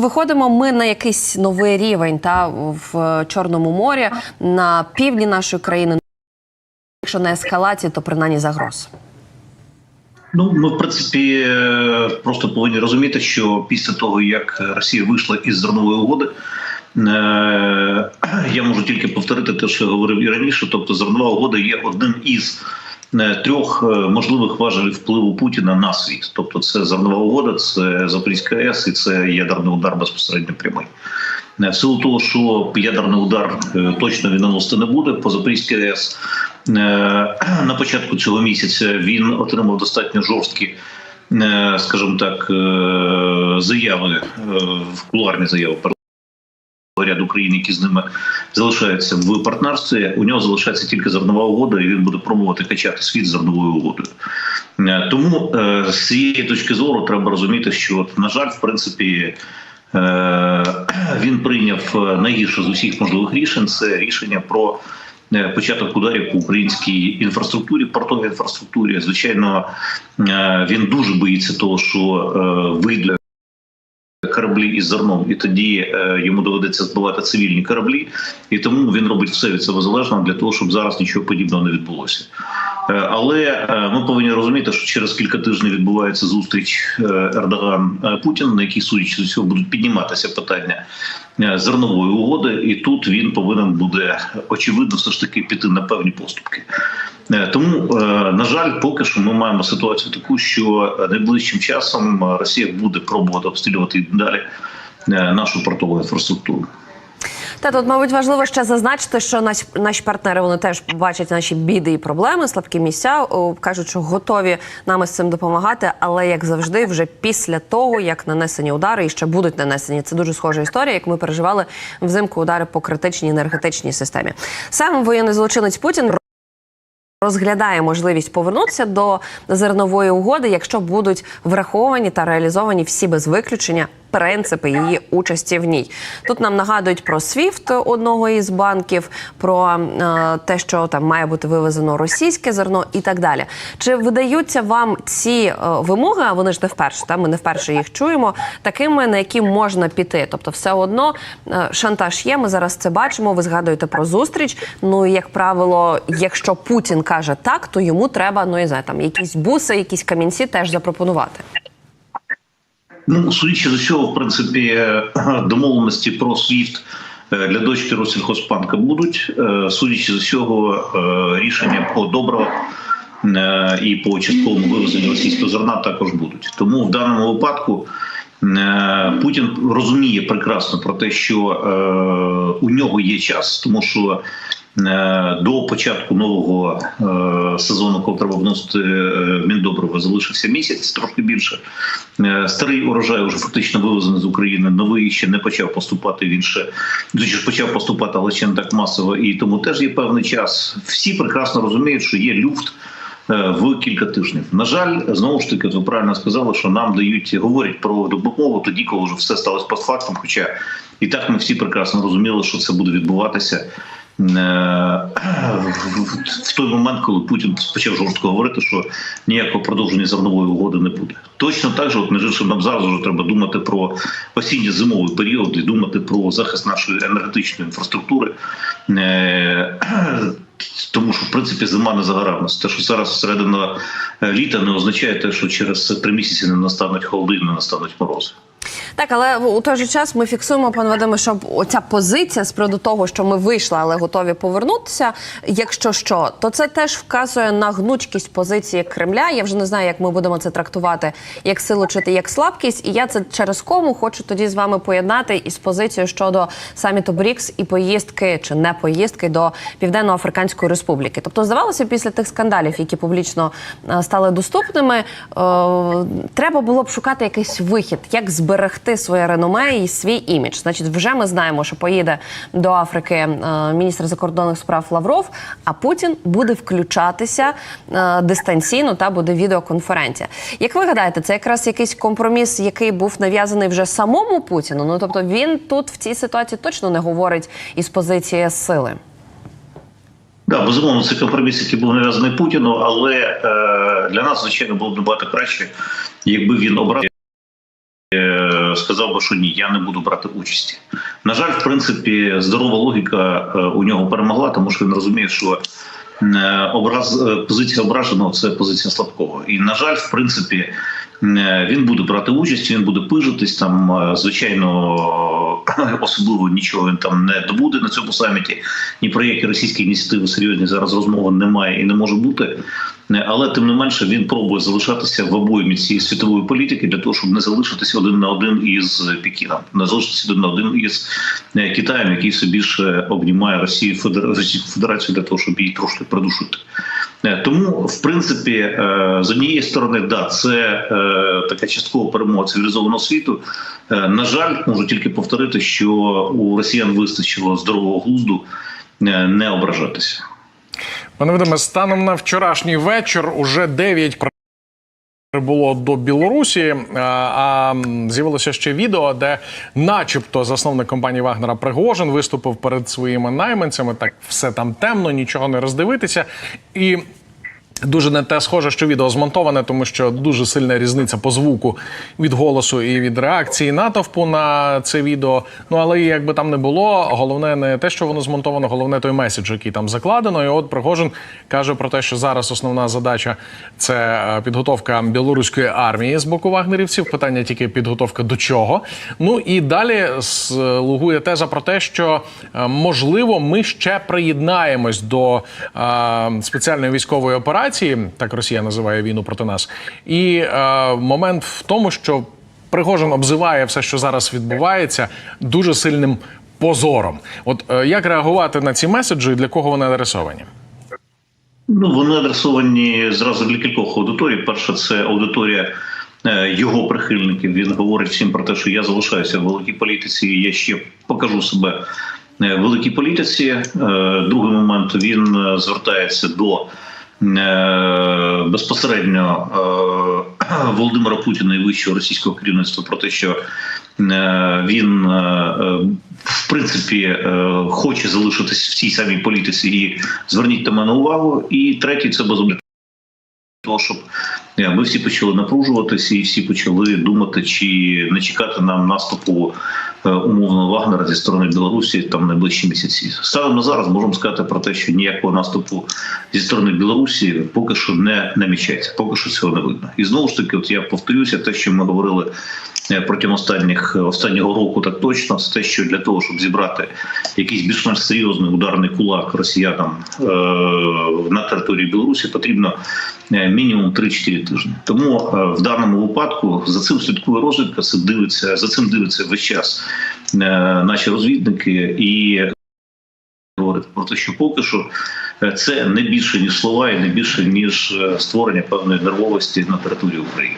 Виходимо ми на якийсь новий рівень та в Чорному морі на півдні нашої країни. Якщо не ескалації, то принаймні загроз. Ну, ми в принципі е, просто повинні розуміти, що після того як Росія вийшла із зернової угоди, е, я можу тільки повторити те, що я говорив і раніше. Тобто, зернова угода є одним із трьох е, можливих важелів впливу Путіна на світ. Тобто, це зернова угода, це Запорізька АЕС і це ядерний удар безпосередньо прямий. Е, В силу того, що ядерний удар е, точно він наносити не буде по Запорізькій АЕС. е, На початку цього місяця він отримав достатньо жорсткі, е, скажімо так, е, заяви, е, кулуарні заяви ряд України, які з ними залишаються в партнерстві. У нього залишається тільки зернова угода, і він буде пробувати качати світ зерновою угодою. Е, Тому е, з цієї точки зору треба розуміти, що на жаль, в принципі. е, Він прийняв найгірше з усіх можливих рішень. Це рішення про початок ударів по українській інфраструктурі, портовій інфраструктурі. Звичайно, він дуже боїться того, що вийде кораблі із зерном, і тоді е, йому доведеться збивати цивільні кораблі, і тому він робить все від себе залежно для того, щоб зараз нічого подібного не відбулося. Е, Але е, ми повинні розуміти, що через кілька тижнів відбувається зустріч Ердоган Путін, на якій судячи з цього будуть підніматися питання зернової угоди, і тут він повинен буде очевидно все ж таки піти на певні поступки. Е, Тому, е, на жаль, поки що ми маємо ситуацію таку, що найближчим часом е, Росія буде пробувати обстрілювати далі нашу портову інфраструктуру. Та тут, мабуть, важливо ще зазначити, що наші, наші партнери вони теж бачать наші біди і проблеми, слабкі місця. Кажуть, що готові нам з цим допомагати. Але як завжди, вже після того, як нанесені удари і ще будуть нанесені, це дуже схожа історія, як ми переживали взимку удари по критичній енергетичній системі. Сам воєнний злочинець Путін розглядає можливість повернутися до зернової угоди, якщо будуть враховані та реалізовані всі без виключення принципи її участі в ній. Тут нам нагадують про SWIFT одного із банків, про е, те, що там має бути вивезено російське зерно і так далі. Чи видаються вам ці е, вимоги? А вони ж не вперше, та ми не вперше їх чуємо, такими на які можна піти. Тобто, все одно е, шантаж є. Ми зараз це бачимо. Ви згадуєте про зустріч. Ну і, як правило, якщо Путін каже так, то йому треба ну я знаю, там якісь буси, якісь камінці теж запропонувати. Ну, судячи з усього, в принципі, е, домовленості про SWIFT е, для дочки Россельхозбанка будуть. Е, Судячи з усього, рішення по доброго е, і по частковому вивезенню російського зерна також будуть. Тому в даному випадку. Путін розуміє прекрасно про те, що у нього є час, тому що до початку нового е, сезону, коли треба вносити е, залишився місяць, трохи більше. Е, Старий урожай вже фактично вивезений з України. Новий ще не почав поступати. Він ще звичайно, почав поступати, але ще не так масово. І тому теж є певний час. Всі прекрасно розуміють, що є люфт. е, В кілька тижнів на жаль, знову ж таки, ви правильно сказали, що нам дають говорять про допомогу тоді, коли вже все сталося постфактом. Хоча і так ми всі прекрасно розуміли, що це буде відбуватися е, в- в той момент, коли Путін почав жорстко говорити, що ніякого продовження зернової угоди не буде. Точно так же, от між іншим, нам зараз вже треба думати про осінньо-зимовий період і думати про захист нашої енергетичної інфраструктури. Е, Тому що в принципі зима не за. Те, що зараз середина е, літа, не означає те, що через три місяці не настануть холоди, не настануть морози. Так, але у той же час ми фіксуємо, пане Вадиме, що оця позиція з приводу того, що ми вийшли, але готові повернутися. Якщо що, то це теж вказує на гнучкість позиції Кремля. Я вже не знаю, як ми будемо це трактувати, як силу чи як слабкість. І я це через кому хочу тоді з вами поєднати із позицією щодо саміту БРІКС і поїздки чи не поїздки до Південно-Африканської Республіки. Тобто, здавалося, після тих скандалів, які публічно е, стали доступними, е, треба було б шукати якийсь вихід, як зберегти своє реноме і свій імідж. Значить, вже ми знаємо, що поїде до Африки е, міністр закордонних справ Лавров, а Путін буде включатися е, дистанційно та буде відеоконференція. Як ви гадаєте, це якраз якийсь компроміс, який був нав'язаний вже самому Путіну? Ну тобто він тут в цій ситуації точно не говорить із позиції сили. Да, безумовно, це компроміс, який був нав'язаний Путіну, але е, для нас, звичайно, було б набагато краще, якби він обрав сказав би, що ні, я не буду брати участі. На жаль, в принципі, здорова логіка е, у нього перемогла, тому що він розуміє, що е, образ е, позиція ображеного це позиція слабкого. І на жаль, в принципі, він буде брати участь, він буде пижитись там. е, Звичайно, особливо нічого він там не добуде на цьому саміті. Ні про які російські ініціативи серйозні зараз розмови немає і не може бути. Е, Але тим не менше він пробує залишатися в обоймі цієї світової політики для того, щоб не залишитися один на один із Пекіном, не залишитися один на один із е, Китаєм, який все більше обнімає Росію Федерацію для того, щоб її трошки придушити. Е, Тому, в принципі, е, з однієї сторони, да, це е, така часткова перемога цивілізованого світу. На жаль, можу тільки повторити, що у росіян вистачило здорового глузду не ображатися. Пане Вадиме, станом на вчорашній вечір уже 9 прибуло до Білорусі. А, А з'явилося ще відео, де, начебто, засновник компанії Вагнера Пригожин виступив перед своїми найманцями. Так все там темно, нічого не роздивитися. І Дуже не те схоже, що відео змонтоване, тому що дуже сильна різниця по звуку від голосу і від реакції натовпу на це відео. Ну але як би там не було, головне не те, що воно змонтовано, головне той меседж, який там закладено. І от Пригожин каже про те, що зараз основна задача це е, підготовка білоруської армії з боку вагнерівців. Питання тільки підготовка до чого. Ну і далі слугує теза про те, що е, можливо ми ще приєднаємось до е, спеціальної військової операції, так Росія називає війну проти нас. І е, момент в тому, що Пригожин обзиває все, що зараз відбувається, дуже сильним позором. От е, як реагувати на ці меседжі і для кого вони адресовані? Ну, вони адресовані зразу для кількох аудиторій. Перша це аудиторія е, його прихильників. Він говорить всім про те, що я залишаюся в великій політиці, і я ще покажу себе е, в великій політиці. Е, Другий момент він звертається до безпосередньо е, Володимира Путіна і вищого російського керівництва про те, що е, він е, е, в принципі е, хоче залишитись в цій самій політиці і зверніть на мене увагу. І третій це безумовно того, щоб е, ми всі почали напружуватися і всі почали думати, чи не чекати нам наступу е, умовно Вагнера зі сторони Білорусі там найближчі місяці. Станом на зараз можемо сказати про те, що ніякого наступу зі сторони Білорусі поки що не намічається, поки що цього не видно. І знову ж таки, от я повторюся, те, що ми говорили протягом останніх останнього року, так точно це те, що для того, щоб зібрати якийсь більш-менш серйозний ударний кулак росіянам е, на території Білорусі, потрібно е, мінімум 3-4 тижні. Тому е, в даному випадку за цим слідкує розвідка, це дивиться за цим дивиться весь час е, наші розвідники і говорити про те, що поки що е, це не більше ніж слова, і не більше ніж е, створення певної нервовості на території України.